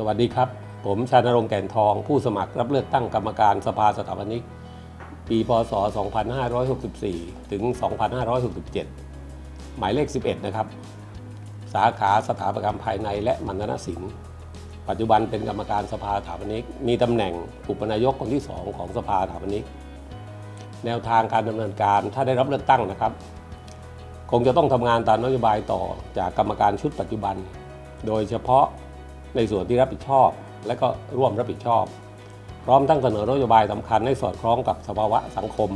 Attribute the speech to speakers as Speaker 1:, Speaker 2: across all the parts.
Speaker 1: สวัสดีครับ ผมชานรงค์แก่นทอง ผู้สมัครรับเลือกตั้งกรรมการสภาสถาปนิก ปี พศ 2564 ถึง 2567 หมายเลข 11 นะครับ สาขาสถาปกรรมภายในและมัณนศิลป์ ปัจจุบันเป็นกรรมการสภาสถาปนิก มีตำแหน่งอุปนายกคนที่ 2 ของสภาสถาปนิก แนวทางการดำเนินการถ้าได้รับเลือกตั้งนะครับ คงจะต้องทำงานตามนโยบายต่อจากกรรมการชุดปัจจุบัน โดยเฉพาะ ในส่วนที่รับผิดชอบ และก็ร่วมรับผิดชอบ พร้อมทั้งเสนอนโยบายสำคัญให้สอดคล้องกับสภาวะสังคม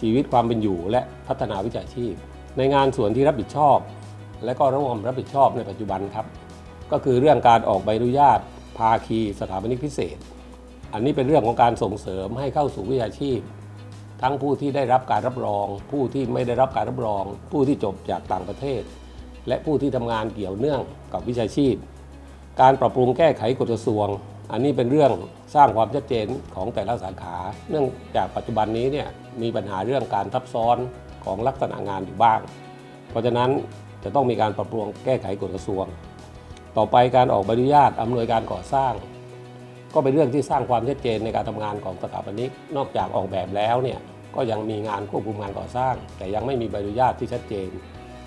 Speaker 1: ชีวิตความเป็นอยู่และพัฒนาวิชาชีพ ในงานส่วนที่รับผิดชอบ และก็ร่วมรับผิดชอบในปัจจุบันครับ ก็คือเรื่องการออกใบอนุญาต ภาคีสถาปนิกพิเศษ อันนี้เป็นเรื่องของการส่งเสริมให้เข้าสู่วิชาชีพทั้งผู้ที่ได้รับการรับรอง ผู้ที่ไม่ได้รับการรับรอง ผู้ที่จบจากต่างประเทศ และผู้ที่ทำงานเกี่ยวเนื่องกับวิชาชีพ การปรับปรุงแก้ไขกฎกระทรวง อันนี้เป็นเรื่องสร้างความชัดเจนของแต่ละสาขา เนื่องจากปัจจุบันนี้เนี่ยมีปัญหาเรื่องการทับซ้อนของลักษณะงานอยู่บ้าง เพราะฉะนั้นจะต้องมีการปรับปรุงแก้ไขกฎกระทรวง ต่อไปการออกใบอนุญาตอำนวยการก่อสร้าง ก็เป็นเรื่องที่สร้างความชัดเจนในการทำงานของสถาปนิกนอกจากออกแบบแล้วเนี่ยก็ยังมีงานควบคุมงานก่อสร้าง แต่ยังไม่มีใบอนุญาตที่ชัดเจน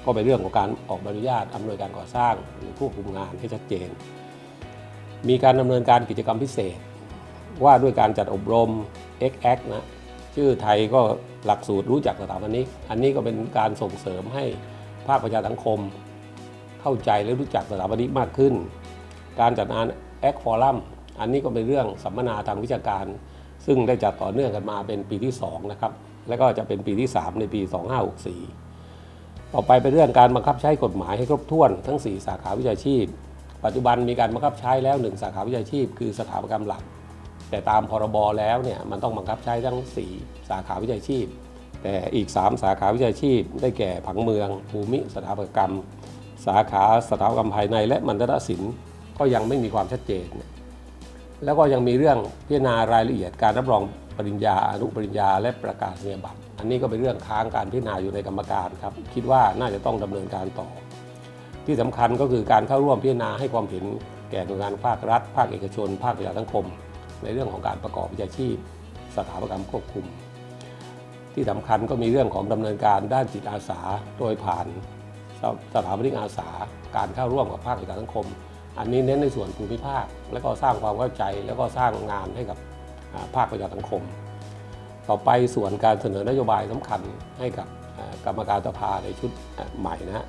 Speaker 1: ก็เป็นเรื่องของการออกใบอนุญาตอำนวยการก่อสร้างหรือควบคุมงานให้ชัดเจน มีการดำเนินการกิจกรรมพิเศษ ว่าด้วยการจัดอบรม XX นะชื่อไทยก็หลักสูตรรู้จักสถาปนิกอันนี้ก็เป็นการส่งเสริมให้ภาคประชาสังคม เข้าใจและรู้จักสถาปนิกมากขึ้น การจัดงานแอคฟอรัมอันนี้ก็เป็นเรื่องสัมมนาทางวิชาการ ซึ่งได้จัดต่อเนื่องกันมาเป็นปีที่ 2 นะครับ และก็จะเป็นปีที่ 3 ในปี 2564 ต่อไปเป็นเรื่องการบังคับใช้กฎหมายให้ครบถ้วนทั้ง 4 สาขาวิชาชีพ ปัจจุบันมีการบังคับใช้แล้ว 1 สาขาวิชาชีพ คือสถาปัตยกรรมหลัก แต่ตามพรบแล้วเนี่ยมันต้องบังคับใช้ทั้ง 4 สาขาวิชาชีพ แต่อีก 3 สาขาวิชาชีพ ได้แก่ผังเมือง ภูมิสถาปัตยกรรม สาขาสถาปัตยกรรมภายใน และมัณฑนศิลป์ก็ยังไม่มีความชัดเจน แล้วก็ยังมีเรื่องพิจารณารายละเอียดการรับรอง ริญญาอนุปริญญา และประกาศนียบัตร อันนี้ก็เป็นเรื่องค้างการพิจารณาอยู่ในกรรมการครับ คิดว่าน่าจะต้องดำเนินการต่อ ที่สำคัญก็คือการเข้าร่วมพิจารณาให้ความเห็นแก่หน่วยงานภาครัฐ ภาคเอกชน ภาคประชาสังคม ในเรื่องของการประกอบวิชาชีพ สถาปัตยกรรมควบคุม ที่สำคัญก็มีเรื่องของดำเนินการด้านจิตอาสาโดยผ่านสถาปนิกอาสา การเข้าร่วมกับภาคประชาสังคม อันนี้เน้นในส่วนภูมิภาค แล้วก็สร้างความเข้าใจ แล้วก็สร้างงานให้กับ ภาคประชาสังคม ต่อไปส่วนการเสนอนโยบายสำคัญให้กับกรรมการสภาในชุดใหม่นะฮะ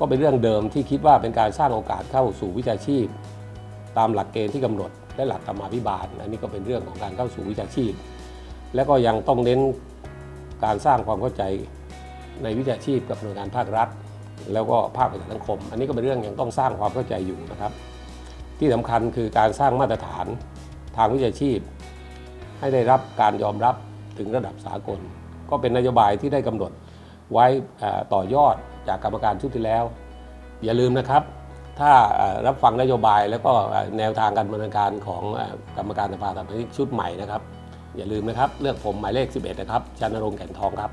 Speaker 1: ก็เป็นเรื่องเดิมที่คิดว่าเป็นการสร้างโอกาสเข้าสู่วิชาชีพ ตามหลักเกณฑ์ที่กำหนด และหลักธรรมาภิบาลอันนี้ก็เป็นเรื่องของการเข้าสู่วิชาชีพ และก็ยังต้องเน้นการสร้างความเข้าใจในวิชาชีพกับหน่วยงานภาครัฐ แล้วก็ภาคประชาสังคม อันนี้ก็เป็นเรื่องยังต้องสร้างความเข้าใจอยู่นะครับ ที่สำคัญคือการสร้างมาตรฐานทางวิชาชีพ ให้ได้รับการยอมรับถึงระดับสากล ก็เป็นนโยบายที่ได้กำหนดไว้ต่อยอดจากกรรมการชุดที่แล้ว อย่าลืมนะครับ ถ้ารับฟังนโยบายแล้วก็แนวทางการดำเนินการของกรรมการสภาสถาปชุดใหม่นะครับ อย่าลืมนะครับ เลือกผมหมายเลข 11 นะครับชานรงค์แก่นทองครับ